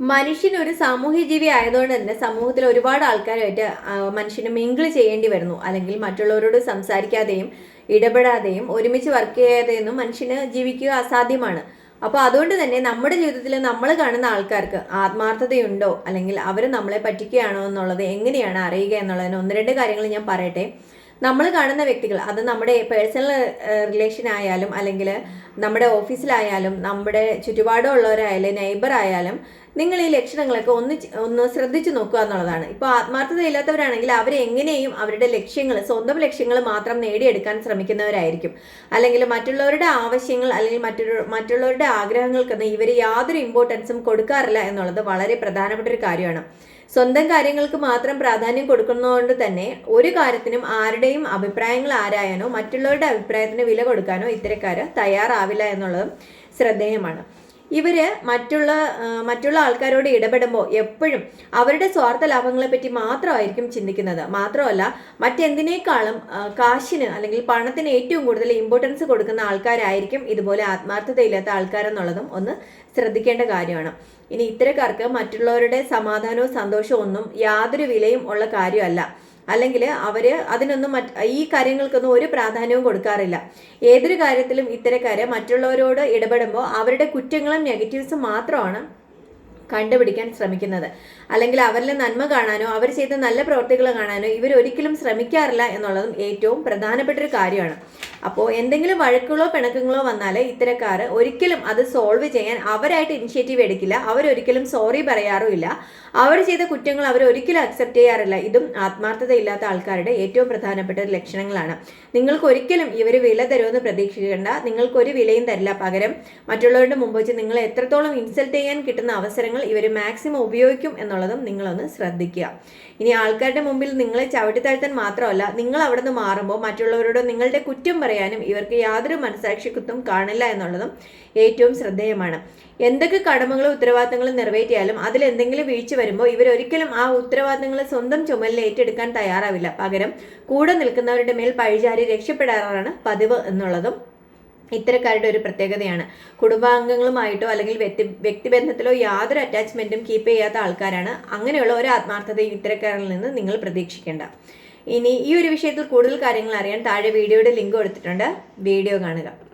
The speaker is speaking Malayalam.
മനുഷ്യൻ ഒരു സാമൂഹ്യ ജീവി ആയതുകൊണ്ട് തന്നെ സമൂഹത്തിൽ ഒരുപാട് ആൾക്കാരുമായിട്ട് മനുഷ്യനെ മിങ്കിൾ ചെയ്യേണ്ടി വരുന്നു. അല്ലെങ്കിൽ മറ്റുള്ളവരോട് സംസാരിക്കാതെയും ഇടപെടാതെയും ഒരുമിച്ച് വർക്ക് ചെയ്യാതെയൊന്നും മനുഷ്യന് ജീവിക്കുക അസാധ്യമാണ്. അപ്പോൾ അതുകൊണ്ട് തന്നെ നമ്മുടെ ജീവിതത്തിൽ നമ്മൾ കാണുന്ന ആൾക്കാർക്ക് ആത്മാർത്ഥതയുണ്ടോ? അല്ലെങ്കിൽ അവർ നമ്മളെ പറ്റിക്കുകയാണോ എന്നുള്ളത് എങ്ങനെയാണ് അറിയുക എന്നുള്ളതിന് ഒന്ന് രണ്ട് കാര്യങ്ങൾ ഞാൻ പറയട്ടെ. നമ്മൾ കാണുന്ന വ്യക്തികൾ അത് നമ്മുടെ പേഴ്സണൽ റിലേഷൻ ആയാലും അല്ലെങ്കിൽ നമ്മുടെ ഓഫീസിലായാലും നമ്മുടെ ചുറ്റുപാടുള്ളവരായാലും നെയ്ബർ ആയാലും നിങ്ങൾ ഈ ലക്ഷണങ്ങളൊക്കെ ഒന്ന് ഒന്ന് ശ്രദ്ധിച്ചു നോക്കുക എന്നുള്ളതാണ്. ഇപ്പോൾ അവർ എങ്ങനെയും അവരുടെ ലക്ഷ്യങ്ങൾ സ്വന്തം ലക്ഷ്യങ്ങൾ മാത്രം നേടിയെടുക്കാൻ ശ്രമിക്കുന്നവരായിരിക്കും. അല്ലെങ്കിൽ മറ്റുള്ളവരുടെ ആവശ്യങ്ങൾ അല്ലെങ്കിൽ മറ്റൊരു മറ്റുള്ളവരുടെ ആഗ്രഹങ്ങൾക്കൊന്നും ഇവർ യാതൊരു ഇമ്പോർട്ടൻസും കൊടുക്കാറില്ല എന്നുള്ളത് വളരെ പ്രധാനപ്പെട്ട ഒരു കാര്യമാണ്. സ്വന്തം കാര്യങ്ങൾക്ക് മാത്രം പ്രാധാന്യം കൊടുക്കുന്നതുകൊണ്ട് തന്നെ ഒരു കാര്യത്തിനും ആരുടെയും അഭിപ്രായങ്ങൾ ആരായാനോ മറ്റുള്ളവരുടെ അഭിപ്രായത്തിന് വില കൊടുക്കാനോ ഇത്തരക്കാർ തയ്യാറാവില്ല എന്നുള്ളതും ശ്രദ്ധേയമാണ്. ഇവർ മറ്റുള്ള മറ്റുള്ള ആൾക്കാരോട് ഇടപെടുമ്പോൾ എപ്പോഴും അവരുടെ സ്വാർത്ഥ ലാഭങ്ങളെപ്പറ്റി മാത്രമായിരിക്കും ചിന്തിക്കുന്നത്. മാത്രമല്ല മറ്റെന്തിനേക്കാളും കാശിന് അല്ലെങ്കിൽ പണത്തിന് ഏറ്റവും കൂടുതൽ ഇമ്പോർട്ടൻസ് കൊടുക്കുന്ന ആൾക്കാരായിരിക്കും ഇതുപോലെ ആത്മാർത്ഥതയില്ലാത്ത ആൾക്കാരെന്നുള്ളതും ഒന്ന് ശ്രദ്ധിക്കേണ്ട കാര്യമാണ്. ഇനി ഇത്തരക്കാർക്ക് മറ്റുള്ളവരുടെ സമാധാനവും സന്തോഷവും ഒന്നും യാതൊരു വിലയും ഉള്ള കാര്യമല്ല. അല്ലെങ്കിൽ അവർ അതിനൊന്നും മറ്റ് ഈ കാര്യങ്ങൾക്കൊന്നും ഒരു പ്രാധാന്യവും കൊടുക്കാറില്ല. ഏതൊരു കാര്യത്തിലും ഇത്തരക്കാർ മറ്റുള്ളവരോട് ഇടപെടുമ്പോൾ അവരുടെ കുറ്റങ്ങളും നെഗറ്റീവ്സും മാത്രമാണ് കണ്ടുപിടിക്കാൻ ശ്രമിക്കുന്നത്. അല്ലെങ്കിൽ അവരിലെ നന്മ കാണാനോ അവർ ചെയ്ത നല്ല പ്രവർത്തികൾ കാണാനോ ഇവർ ഒരിക്കലും ശ്രമിക്കാറില്ല എന്നുള്ളതും ഏറ്റവും പ്രധാനപ്പെട്ട ഒരു കാര്യമാണ്. അപ്പോൾ എന്തെങ്കിലും വഴക്കുകളോ പിണക്കങ്ങളോ വന്നാൽ ഇത്തരക്കാർ ഒരിക്കലും അത് സോൾവ് ചെയ്യാൻ അവരായിട്ട് ഇനിഷ്യേറ്റീവ് എടുക്കില്ല. അവരൊരിക്കലും സോറി പറയാറുമില്ല അവർ ചെയ്ത കുറ്റങ്ങൾ അവർ ഒരിക്കലും അക്സെപ്റ്റ് ചെയ്യാറില്ല. ഇതും ആത്മാർത്ഥത ഇല്ലാത്ത ആൾക്കാരുടെ ഏറ്റവും പ്രധാനപ്പെട്ട ഒരു ലക്ഷണങ്ങളാണ്. നിങ്ങൾക്ക് ഒരിക്കലും ഇവർ വില തരുമെന്ന് പ്രതീക്ഷിക്കേണ്ട. നിങ്ങൾക്കൊരു വിലയും തരില്ല. പകരം മറ്റുള്ളവരുടെ മുമ്പ് വെച്ച് നിങ്ങളെ എത്രത്തോളം ഇൻസൾട്ട് ചെയ്യാൻ കിട്ടുന്ന അവസരങ്ങൾ ഇവർ മാക്സിമം ഉപയോഗിക്കും എന്നുള്ളതും നിങ്ങളൊന്ന് ശ്രദ്ധിക്കുക. ഇനി ആൾക്കാരുടെ മുമ്പിൽ നിങ്ങളെ ചവിട്ടിത്താഴ്ത്താൻ മാത്രമല്ല നിങ്ങൾ അവിടെ നിന്ന് മാറുമ്പോൾ മറ്റുള്ളവരോട് നിങ്ങളുടെ കുറ്റം പറയാനും ഇവർക്ക് യാതൊരു മനസാക്ഷിക്കുത്തും കാണില്ല എന്നുള്ളതും ഏറ്റവും ശ്രദ്ധേയമാണ്. എന്തൊക്കെ കടമകളും ഉത്തരവാദിത്തങ്ങളും നിറവേറ്റിയാലും അതിൽ എന്തെങ്കിലും വീഴ്ച വരുമ്പോൾ ഇവർ ഒരിക്കലും ആ ഉത്തരവാദിത്തങ്ങൾ സ്വന്തം ചുമലിൽ ഏറ്റെടുക്കാൻ തയ്യാറാവില്ല. പകരം കൂടെ നിൽക്കുന്നവരുടെ മേൽ പഴിചാരി രക്ഷപ്പെടാറാണ് പതിവ് എന്നുള്ളതും ഇത്തരക്കാരുടെ ഒരു പ്രത്യേകതയാണ്. കുടുംബാംഗങ്ങളുമായിട്ടോ അല്ലെങ്കിൽ വ്യക്തി വ്യക്തിബന്ധത്തിലോ യാതൊരു അറ്റാച്ച്മെന്റും കീപ്പ് ചെയ്യാത്ത ആൾക്കാരാണ്. അങ്ങനെയുള്ള ഒരു ആത്മാർത്ഥതയും ഇത്തരക്കാരിൽ നിന്ന് നിങ്ങൾ പ്രതീക്ഷിക്കേണ്ട. ഇനി ഈ ഒരു വിഷയത്തിൽ കൂടുതൽ കാര്യങ്ങൾ അറിയാൻ താഴെ വീഡിയോയുടെ ലിങ്ക് കൊടുത്തിട്ടുണ്ട്. വീഡിയോ കാണുക.